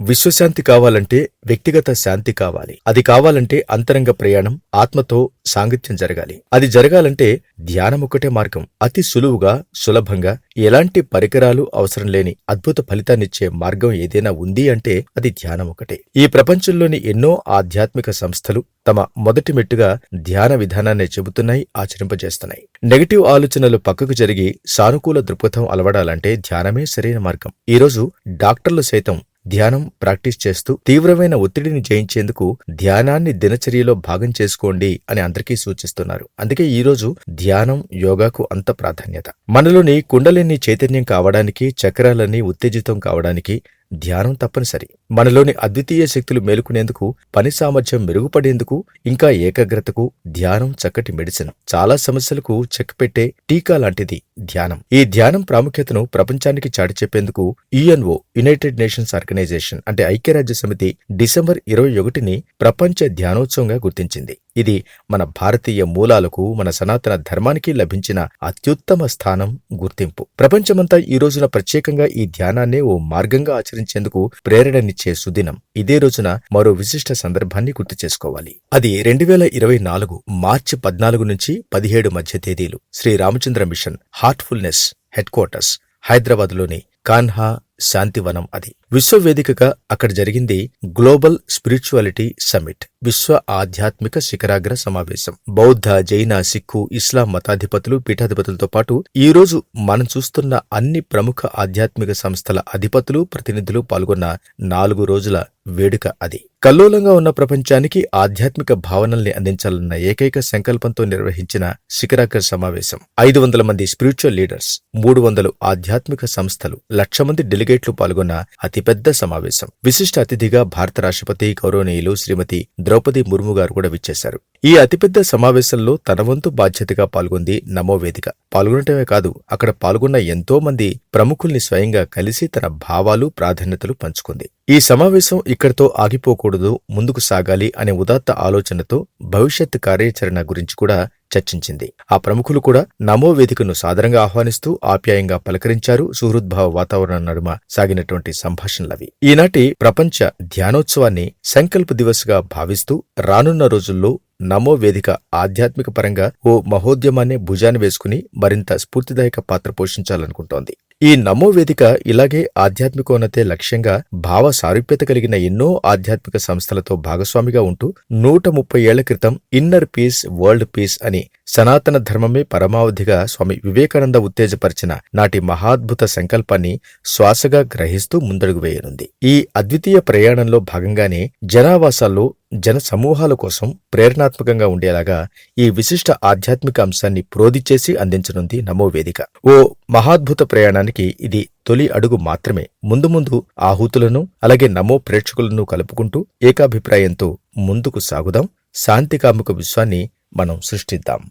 విశ్వశాంతి కావాలంటే వ్యక్తిగత శాంతి కావాలి. అది కావాలంటే అంతరంగ ప్రయాణం ఆత్మతో సాంగత్యం జరగాలి. అది జరగాలంటే ధ్యానం ఒకటే మార్గం. అతి సులువుగా సులభంగా ఎలాంటి పరికరాలు అవసరం లేని అద్భుత ఫలితాన్నిచ్చే మార్గం ఏదైనా ఉంది అంటే అది ధ్యానం ఒకటే ఈ ప్రపంచంలోని ఎన్నో ఆధ్యాత్మిక సంస్థలు తమ మొదటి మెట్టుగా ధ్యాన విధానాన్ని చెబుతున్నాయి ఆచరింపజేస్తున్నాయి. నెగటివ్ ఆలోచనలు పక్కకు జరిగి సానుకూల దృక్పథం అలవడాలంటే ధ్యానమే సరైన మార్గం. ఈరోజు డాక్టర్లు సైతం ధ్యానం ప్రాక్టీస్ చేస్తూ తీవ్రమైన ఒత్తిడిని జయించేందుకు ధ్యానాన్ని దినచర్యలో భాగం చేసుకోండి అని అందరికీ సూచిస్తున్నారు. అందుకే ఈ రోజు ధ్యానం యోగాకు అంత ప్రాధాన్యత. మనలోని కుండలిని చైతన్యం కావడానికి చక్రాలన్నీ ఉత్తేజితం కావడానికి ధ్యానం తప్పనిసరి. మనలోని అద్వితీయ శక్తులు మేలుకునేందుకు పని సామర్థ్యం మెరుగుపడేందుకు ఇంకా ఏకాగ్రతకు ధ్యానం చక్కటి మెడిసిన్. చాలా సమస్యలకు చెక్ పెట్టే టీకా లాంటిది ధ్యానం. ఈ ధ్యానం ప్రాముఖ్యతను ప్రపంచానికి చాటి చెప్పేందుకు యుఎన్ఓ యునైటెడ్ నేషన్స్ ఆర్గనైజేషన్ అంటే ఐక్యరాజ్య సమితి డిసెంబర్ ఇరవై ఒకటిని ప్రపంచ ధ్యానోత్సవంగా గుర్తించింది. ఇది మన భారతీయ మూలాలకు మన సనాతన ధర్మానికి లభించిన అత్యుత్తమ స్థానం గుర్తింపు. ప్రపంచమంతా ఈ రోజున ప్రత్యేకంగా ఈ ధ్యానాన్నే ఓ మార్గంగా ఆచరించేందుకు ప్రేరణనిచ్చే సుదినం. ఇదే రోజున మరో విశిష్ట సందర్భాన్ని గుర్తు చేసుకోవాలి. అది రెండు వేల ఇరవై నాలుగు మార్చి పద్నాలుగు నుంచి పదిహేడు మధ్య తేదీలు. Sri Ramachandra mission heartfulness headquarters హైదరాబాద్లోని కాన్హా శాంతివనం అది. విశ్వవేదికగా అక్కడ జరిగింది గ్లోబల్ స్పిరిచువాలిటీ సమ్మిట్ విశ్వ ఆధ్యాత్మిక శిఖరాగ్ర సమావేశం. బౌద్ధ జైన సిక్కు ఇస్లాం మతాధిపతులు పీఠాధిపతులతో పాటు ఈ రోజు మనం చూస్తున్న అన్ని ప్రముఖ ఆధ్యాత్మిక సంస్థల అధిపతులు ప్రతినిధులు పాల్గొన్న నాలుగు రోజుల వేడుక అది. కల్లోలంగా ఉన్న ప్రపంచానికి ఆధ్యాత్మిక భావనల్ని అందించాలన్న ఏకైక సంకల్పంతో నిర్వహించిన శిఖరాగ్ర సమావేశం. ఐదు వందల మంది స్పిరిచువల్ లీడర్స్ మూడు వందలు ఆధ్యాత్మిక సంస్థలు లక్ష మంది డెలిగేట్లు పాల్గొన్న అతిపెద్ద సమావేశం. విశిష్ట అతిథిగా భారత రాష్ట్రపతి గౌరవనీయులు శ్రీమతి ద్రౌపది ముర్ము గారు కూడా విచ్చేశారు. ఈ అతిపెద్ద సమావేశంలో తన వంతు బాధ్యతగా పాల్గొంది నమో వేదిక. పాల్గొనటమే కాదు అక్కడ పాల్గొన్న ఎంతో మంది ప్రముఖుల్ని స్వయంగా కలిసి తన భావాలు ప్రాధాన్యతలు పంచుకుంది. ఈ సమావేశం ఇక్కడితో ఆగిపోకూడదు ముందుకు సాగాలి అనే ఉదాత్త ఆలోచనతో భవిష్యత్ కార్యాచరణ గురించి కూడా చర్చించింది. ఆ ప్రముఖులు కూడా నమో వేదికను సాదరంగా ఆహ్వానిస్తూ ఆప్యాయంగా పలకరించారు. సుహృద్భావ వాతావరణం నడుమ సాగినటువంటి సంభాషణలవి. ఈనాటి ప్రపంచ ధ్యానోత్సవాన్ని సంకల్ప దివస్గా భావిస్తూ రానున్న రోజుల్లో నమో వేదిక ఆధ్యాత్మిక పరంగా ఓ మహోద్యమాన్ని భుజాన్ని వేసుకుని మరింత స్ఫూర్తిదాయక పాత్ర పోషించాలనుకుంటోంది. ఈ నమో వేదిక ఇలాగే ఆధ్యాత్మికోన్నతే లక్ష్యంగా భావ సారూప్యత కలిగిన ఎన్నో ఆధ్యాత్మిక సంస్థలతో భాగస్వామిగా ఉంటూ నూట ముప్పై ఏళ్ళ క్రితం ఇన్నర్ పీస్ వరల్డ్ పీస్ అని సనాతన ధర్మమే పరమావధిగా స్వామి వివేకానంద ఉత్తేజపరిచిన నాటి మహాద్భుత సంకల్పాన్ని శ్వాసగా గ్రహిస్తూ ముందడుగు వేయనుంది. ఈ అద్వితీయ ప్రయాణంలో భాగంగానే జనావాసాల్లో జన సమూహాల కోసం ప్రేరణాత్మకంగా ఉండేలాగా ఈ విశిష్ట ఆధ్యాత్మిక అంశాన్ని ప్రోధిచేసి అందించనుంది నమో వేదిక. ఓ మహాద్భుత ప్రయాణానికి ఇది తొలి అడుగు మాత్రమే. ముందు ముందు ఆహూతులను అలాగే నమో ప్రేక్షకులను కలుపుకుంటూ ఏకాభిప్రాయంతో ముందుకు సాగుదాం. శాంతికాముక విశ్వాన్ని మనం సృష్టిద్దాం.